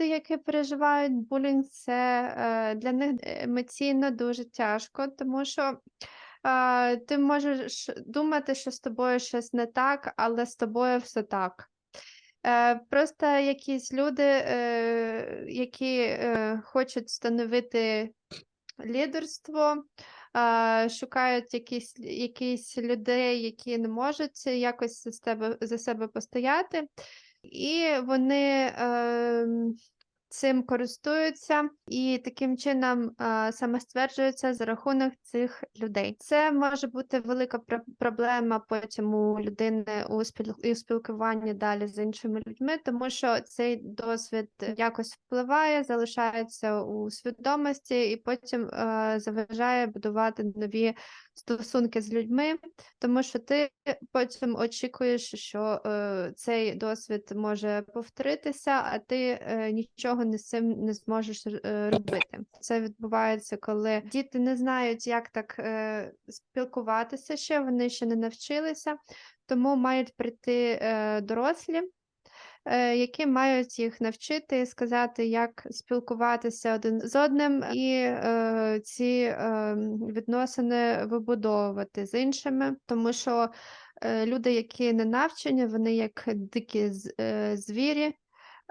які переживають булінг, це е, для них емоційно дуже тяжко, тому що е, ти можеш думати, що з тобою щось не так, але з тобою все так. Е, Просто якісь люди, які хочуть встановити лідерство, шукають якісь, якісь людей, які не можуть якось за себе, за себе постояти, і вони цим користуються і таким чином е, самостверджуються за рахунок цих людей. Це може бути велика проблема потім у людини у спіл- у спілкуванні далі з іншими людьми, тому що цей досвід якось впливає, залишається у свідомості і потім е, заважає будувати нові стосунки з людьми, тому що ти потім очікуєш, що е, цей досвід може повторитися, а ти е, нічого не з цим не зможеш е, робити. Це відбувається, коли діти не знають, як так е, спілкуватися ще, вони ще не навчилися, тому мають прийти е, дорослі. Які мають їх навчити сказати, як спілкуватися один з одним, і е, ці е, відносини вибудовувати з іншими, тому що е, люди, які не навчені, вони як дикі звірі,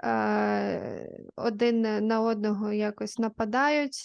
е, один на одного якось нападають.